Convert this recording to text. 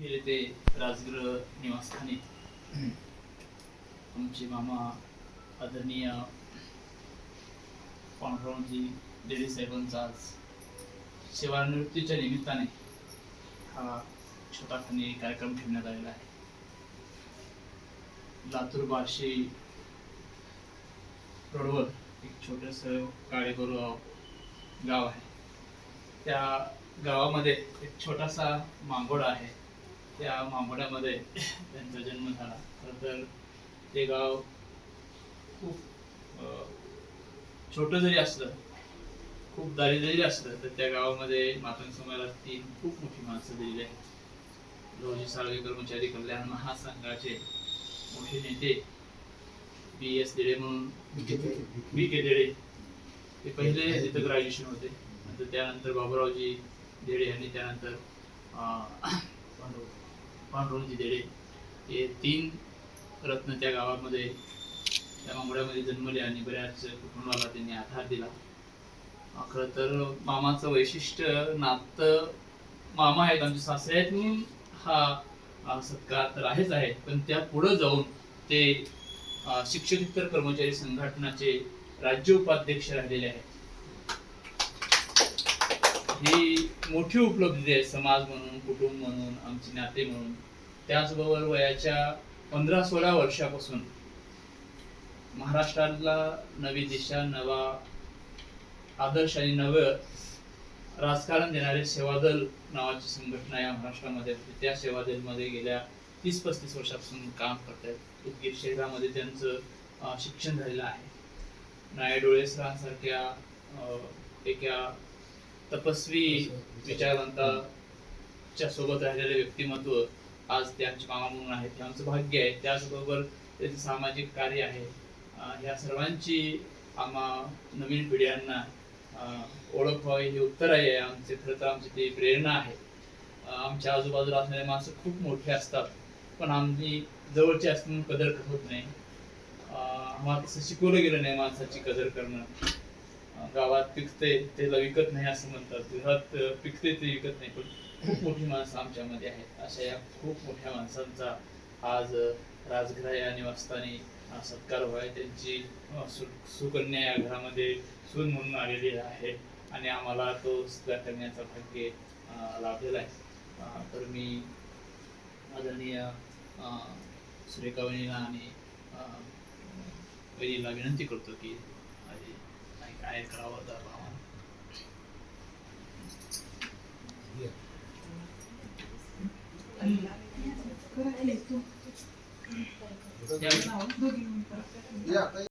हे ते राजगृह निवासस्थानी. आमचे मामा आदरणीय पांडुरंगजी देवी साहेबांचा आज सेवानिवृत्तीच्या निमित्ताने हा छोटाखानी कार्यक्रम ठेवण्यात आलेला आहे. लातूर बार्शी रोडवर एक छोटस काळेगोरगाव गाव आहे. त्या गावामध्ये एक छोटासा मांगोडा आहे. त्या मांगोड्यामध्ये त्यांचा जन्म झाला. तर ते गाव खूप छोटं जरी असलं खूप दारिद्र्य जरी असलं तर त्या गावामध्ये मातंग समाजाला तीन खूप मोठी माणसं दिलेली आहेत. लोहजी साळवे कर्मचारी कल्याण महासंघाचे मोठे नेते बी एस देडे म्हणून बी के देडे. ते पहिले तिथं ग्रॅज्युएशन होते. नंतर त्यानंतर बाबुरावजी देडे यांनी त्यानंतर अं, पांडुरंगजी देडे हे तीन रत्न त्या गावामध्ये त्या मांगड्यामध्ये जन्मले आणि बऱ्याच कुटुंबाला त्यांनी आधार दिला. खरं तर मामाचं वैशिष्ट्य नातं मामा आहेत आमचे सासरे आहेत म्हणून हा सत्कार तर आहेच आहे. पण त्या पुढं जाऊन ते अं, शिक्षकेतर कर्मचारी संघटनाचे राज्य उपाध्यक्ष राहिलेले आहेत. ही मोठी उपलब्धी आहे समाज म्हणून. कुटुंब म्हणून आमचे नाते म्हणून त्याचबरोबर वयाच्या पंधरा सोळा वर्षापासून महाराष्ट्राला नवी दिशा नवा आदर्श आणि नवं राजकारण देणारे सेवादल नावाची संघटना या महाराष्ट्रामध्ये असते. त्या सेवादलमध्ये गेल्या तीस पस्तीस वर्षापासून काम करतात उदगीर शहरामध्ये त्यांचं शिक्षण झालेलं आहे. नायडोळे सरांसारख्या अं, एका तपस्वी विचारवंताच्या सोबत राहिलेले व्यक्तिमत्व आज ते आमचे मामा म्हणून आहेत. हे आमचं भाग्य आहे. त्याचबरोबर त्याचे सामाजिक कार्य आहे ह्या सर्वांची आम्हा नवीन पिढ्यांना ओळख व्हावी हे उत्तर आहे. आमचे खरं तर आमची ती प्रेरणा आहे. आमच्या आजूबाजूला असणारे माणसं खूप मोठे असतात. पण आम्ही जवळचे असून कदर होत नाही. आम्हाला तसं शिकवलं गेलं नाही माणसाची कदर करणं. गावात पिकते ते विकत नाही असं म्हणतात. घरात पिकते ते विकत नाही. पण खूप मोठी माणसं आमच्यामध्ये आहेत. अशा या खूप मोठ्या माणसांचा आज अं, या निवासस्थानी सत्कार व्हाय त्यांची सु- सुकन्या या घरामध्ये सून म्हणून आलेली आहे आणि आम्हाला तो सत्कार करण्याचा भाग्य लाभलेला आहे. तर मी आदरणीय सुरेखा वहिनीला आणि वहिनीला विनंती करतो की आधी काय करावं तर आम्हाला करा की तू. या- दोघी